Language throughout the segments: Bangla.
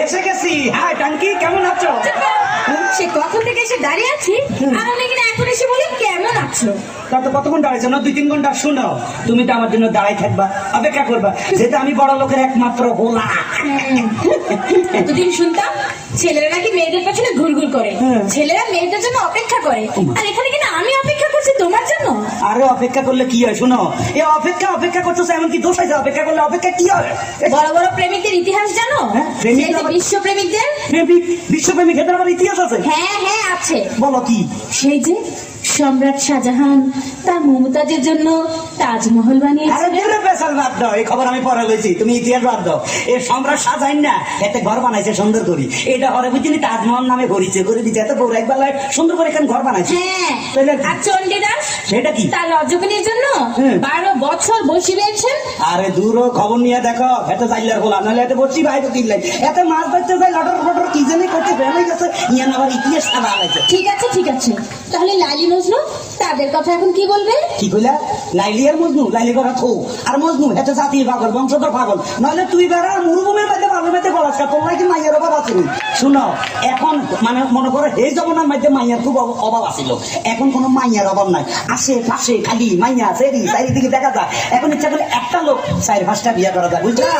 এসে গেছি। হ্যাঁ টাঙ্কি কেমন আছো? সে কখন থেকে এসে দাঁড়িয়ে আছি? আর উনি কিনা এখন এসে বলে কেমন আছো? তা তো কতক্ষণ দাঁড়াইছো না দুই তিন ঘণ্টা শুনো। তুমি তো আমার জন্য দাঁড়াই থাকবা অপেক্ষা করবা। যেটা আমি বড় লোকের একমাত্র হোলা। এতদিন শুনতাম ছেলেরা নাকি মেয়েদের পেছনে ঘুরঘুর করে। ছেলেরা মেয়েদের জন্য অপেক্ষা করে। আর এখানে আরে অপেক্ষা করলে কি হয় শোনো। এ অপেক্ষা অপেক্ষা করছ এমন কি দোষ আছে। অপেক্ষা করলে অপেক্ষা কি হয়? বড় বড় প্রেমিকদের ইতিহাস জানো? বিশ্ব প্রেমিক সেই যে আবার- বিশ্ব প্রেমিকদের আবার ইতিহাস আছে? হ্যাঁ হ্যাঁ আছে। বলো কি? সেই যে সম্রাট শাহজাহান তার মমতাজের জন্য তাজমহল আরে বানিয়েছে দূরে পেশাল বাদ দাও এই খবর আমি পরে লইছি তুমি ইতিহাস বাদ দাও। এ সম্রাট সাজাইন না এতে ঘর বানাইছে সুন্দর করি এটা হরে বুঝিনি তাজমহল নামে করিছে করে দিচ্ছে এত বড় এক বেলায় সুন্দর করে এখানে ঘর বানাইছে? হ্যাঁ তাহলে আর চণ্ডীদাস সেটা কি? তার রজবনীর জন্য বারো বছর বসে রয়েছেন। আরে দূর খবর নিয়ে দেখো এত জাইলার বলা নাহলে এত বসছি ভাই তো কিনলাই এত মাছ ধরতে যাই লটর ফটর কি জানি করতে ফেলে গেছে ইয়ান আবার ইতিহাস সাদা ঠিক আছে ঠিক আছে। তাহলে লালি মজনু তাদের কথা এখন কি বলবে? কি কইলা? লাইলি আর মজনু? লাইলি করা থো। আর মজনু এত জাতির পাগল বংশধর পাগল। নইলে তুই বেড়া মরুভূমির মধ্যে ভালো মধ্যে বলাস তোর নাকি মাইয়ের অভাব আছে শুনো এখন মানে মনে করো এই জমানার মধ্যে মাইয়ার খুব অভাব আছিল। এখন কোনো মাইয়ার অভাব নাই। আসে পাশে খালি মাইয়া সেরি চারিদিকে দেখা যায়। এখন ইচ্ছা করলে একটা লোক চার পাঁচটা বিয়ে করা যায়। বুঝলা?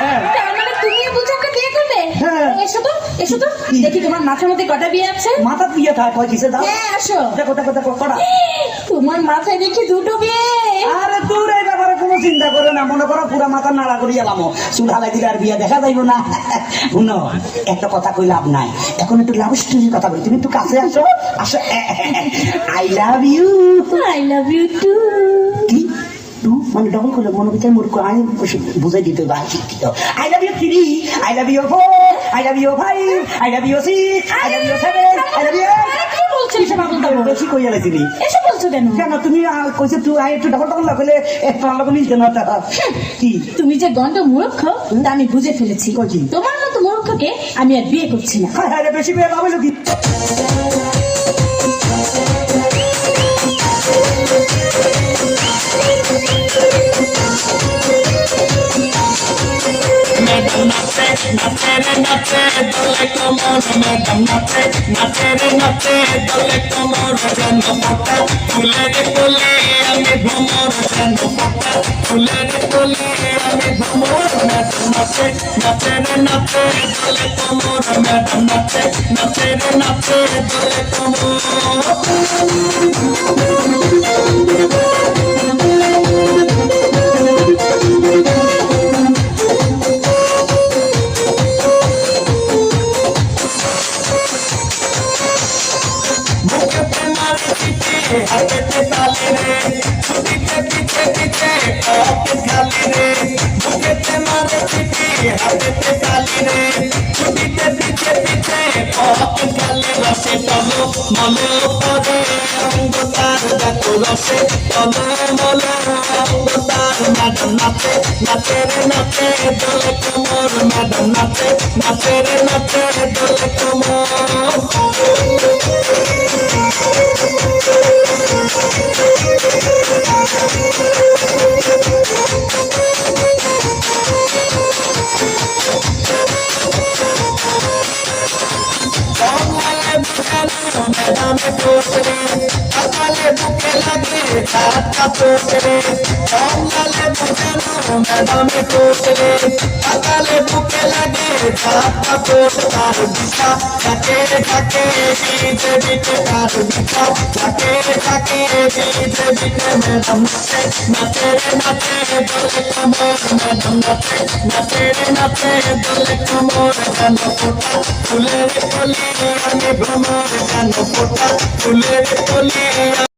হ্যাঁ তার মানে তুমি বুঝে একটা বিয়ে করবে হ্যাঁ। এসো তো এসো তো কি? দেখি তোমার মাথার মধ্যে কটা বিয়ে আছে? মাথা বিয়ে থাকে কয় কিসে দাও হ্যাঁ আসো। দেখো দেখো দেখো কটা? তোমার মাথায় দেখি দুটো বিয়ে। আরে এই ব্যাপারে কোনো চিন্তা করে না মনে করো পুরা মাথা নাড়া করি এলাম চুল হালাই দিলে আর বিয়া দেখা যাইব না। শুনো একটা কথা কই লাভ নাই। এখন একটু লাভ স্টোরির কথা বলি। তুমি একটু কাছে আসো আসো। I love you I love you two কি? মানে ডবল করলে মনে ভিতরে মূর্খ। আমি বুঝাই দিতে I love you three I love you four I love you five I love you six I love you seven I love you কি বলছো? বেশি কই কেন? কেন তুমি কইছো তুই আই একটু ডবল ডবল লাগলে একটা লোক মিলতে না। তা। কি? তুমি যে গন্ড মূর্খ তা আমি বুঝে ফেলেছি। কই? তোমার মতো মূর্খকে আমি আর বিয়ে করছি না। হায় হায় রে, বেশি পেয়ে লাভ হইল কি? ম্যাডাম নাচে নাচে রে নাচে দলে কোমর ম্যাডাম নাচে নাচে রে নাচে দলে কোমর যেন পাতা ফুলের কোলে আমি ভ্রমর যেন পাতা ফুলের কোলে আমি ভ্রমর ম্যাডাম নাচে নাচে রে নাচে দলে কোমর ম্যাডাম নাচে নাচে রে নাচে দলে কোমর পিছে পথে ঢালি রসে তলো মলো পরে অঙ্গ তার দেখো রসে তলো মলো অঙ্গ তার ম্যাডাম নাচে নাচে রে নাচে বুঝালো চারটা টোটরে সকালে বুঝালো ম্যাডামে টোটরে সকালে বুকে লাগে চারটা টোট তার দিশা থাকে থাকে বিজে বিটে তার দিশা থাকে থাকে বিজে বিটে ম্যাডাম ফুলের কলি আমি ভ্রমর ফোটা ফুলের কলি